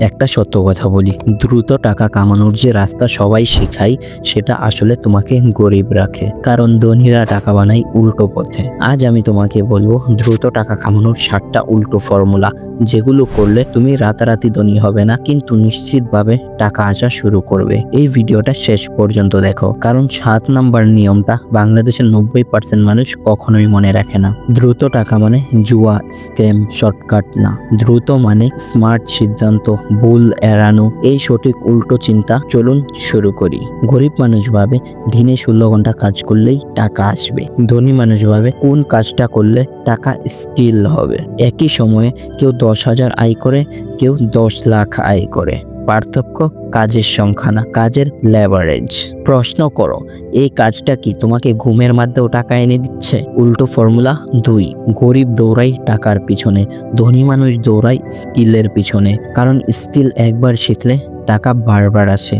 একটা সত্য কথা বলি, দ্রুত টাকা কামানোর যে রাস্তা সবাই শেখায়, সেটা আসলে তোমাকে গরিব রাখে। কারণ ধনীরা টাকা বানায় উল্টো পথে। আজ আমি তোমাকে বলব, দ্রুত টাকা কামানোর সাতটা উল্টো ফর্মুলা, যেগুলো করলে তুমি রাতারাতি ধনী হবে না, কিন্তু নিশ্চিতভাবে টাকা আসা শুরু করবে। এই ভিডিওটা শেষ পর্যন্ত দেখো, কারণ সাত নাম্বার নিয়মটা বাংলাদেশের নব্বই পার্সেন্ট মানুষ কখনোই মনে রাখে না। দ্রুত টাকা মানে জুয়া, স্ক্যাম, শর্টকাট না। দ্রুত মানে স্মার্ট সিদ্ধান্ত ভুল এড়ানো, এই সঠিক উল্টো চিন্তা। চলুন শুরু করি। গরিব মানুষ ভাবে দিনে ষোলো ঘণ্টা কাজ করলেই টাকা আসবে। ধনী মানুষ ভাবে কোন কাজটা করলে টাকা স্কিল হবে। একই সময়ে কেউ দশ হাজার আয় করে, কেউ দশ লাখ আয় করে। পার্থক্য কাজের সংখ্যা না, কাজের লেভারেজ প্রশ্ন করো, এই কাজটা কি তোমাকে ঘুমের মাধ্যমেও টাকা এনে দিচ্ছে? উল্টো ফর্মুলা দুই, গরিব দৌড়াই টাকার পিছনে, ধনী মানুষ দৌড়ায় স্কিলের পিছনে। কারণ স্কিল একবার শিখলে টাকা বারবার আসে।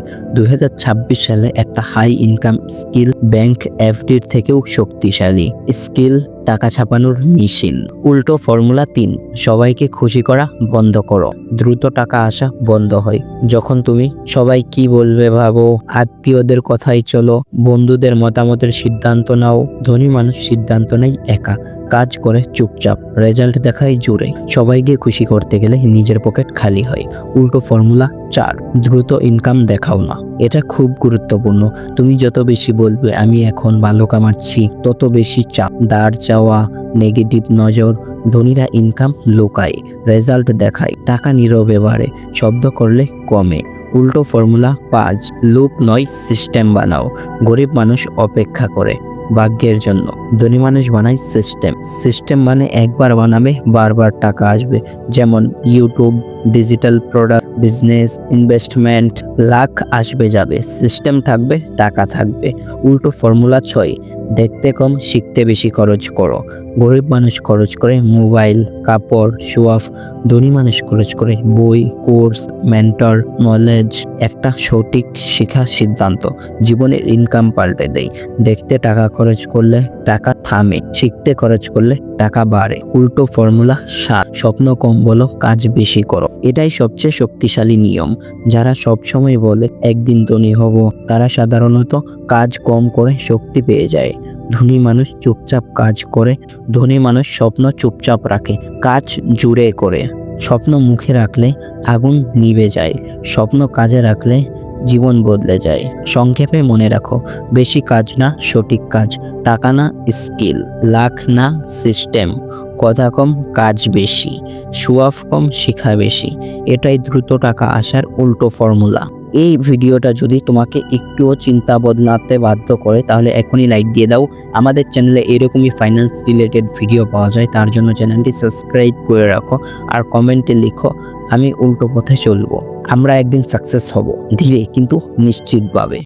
হাজার ছাব্বিশ সালে একটা হাই ইনকাম স্কিল ব্যাংক এফডির থেকেও শক্তিশালী। স্কিল টাকা ছাপানোর মেশিন। উল্টো ফর্মুলা তিন, সবাইকে খুশি করা বন্ধ করো। দ্রুত টাকা আসা বন্ধ হয়। যখন তুমি সবাই কি বলবে ভাবো, আত্মীয়দের কথাই চলো, বন্ধুদের মতামতের সিদ্ধান্ত নাও, ধনী মানুষ সিদ্ধান্ত নেই একা, কাজ করে চুপচাপ, রেজাল্ট দেখায় জোরে। সবাইকে খুশি করতে গেলে নিজের পকেট খালি হয়। উল্টো ফর্মুলা চার, দ্রুত ইনকাম দেখাও না। এটা খুব গুরুত্বপূর্ণ। তুমি যত বেশি বলবে, আমি এখন ভালো কামাচ্ছি, তত বেশি চাপ দাঁড় চাওয়া নেগেটিভ নজর ধনীরা ইনকাম লোকায় রেজাল্ট দেখায়, টাকা নীরবে বাড়ে, শব্দ করলে কমে। উল্টো ফর্মুলা পাঁচ লুপ নয় সিস্টেম বানাও, গরিব মানুষ অপেক্ষা করে ভাগ্যের জন্য। ধনী মানুষ বানায় সিস্টেম সিস্টেম মানে একবার বানাবে, বারবার টাকা আসবে। যেমন YouTube digital product business investment lakh আসবে যাবে সিস্টেম থাকবে, টাকা থাকবে। উল্টো ফর্মুলা ছয় দেখতে কম, শিখতে বেশি খরচ করো। গরিব মানুষ খরচ করে মোবাইল, কাপড় শোয়াফ ধনী মানুষ খরচ করে বই, কোর্স, মেন্টর, নলেজ, একটা সঠিক শিক্ষা সিদ্ধান্ত। জীবনের ইনকাম পাল্টে দেয় দেখতে টাকা খরচ করলে টাকা থামে, শিখতে খরচ করলে টাকা বাড়ে। উল্টো ফর্মুলা সাত স্বপ্ন কম বলো, কাজ বেশি করো। এটাই সবচেয়ে শক্তিশালী নিয়ম। যারা সব সময় বলে, একদিন ধনী হব, তারা সাধারণত কাজ কম করে শক্তি পেয়ে যায়। ধনী মানুষ চুপচাপ কাজ করে। ধনী মানুষ স্বপ্ন চুপচাপ রাখে, কাজ জুড়ে করে। স্বপ্ন মুখে রাখলে আগুন নিভে যায়। স্বপ্ন কাজে রাখলে জীবন বদলে যায়। সংক্ষেপে মনে রাখো, বেশি কাজ না, সঠিক কাজ। টাকা না, স্কিল। লাখ না, সিস্টেম। কথা কম, কাজ বেশি। সুয়াফ কম, শিখা বেশি। এটাই দ্রুত টাকা আসার উল্টো ফর্মুলা। এই ভিডিওটা যদি তোমাকে একটুও চিন্তা বদলাতে বাধ্য করে, তাহলে এখনই লাইক দিয়ে দাও। আমাদের চ্যানেলে এরকমই ফাইন্যান্স রিলেটেড ভিডিও পাওয়া যায়, তার জন্য চ্যানেলটি সাবস্ক্রাইব করে রাখো আর কমেন্টে লিখো, আমি উল্টো পথে চলবো। আমরা একদিন সাকসেস হব, ধীরে কিন্তু নিশ্চিতভাবে।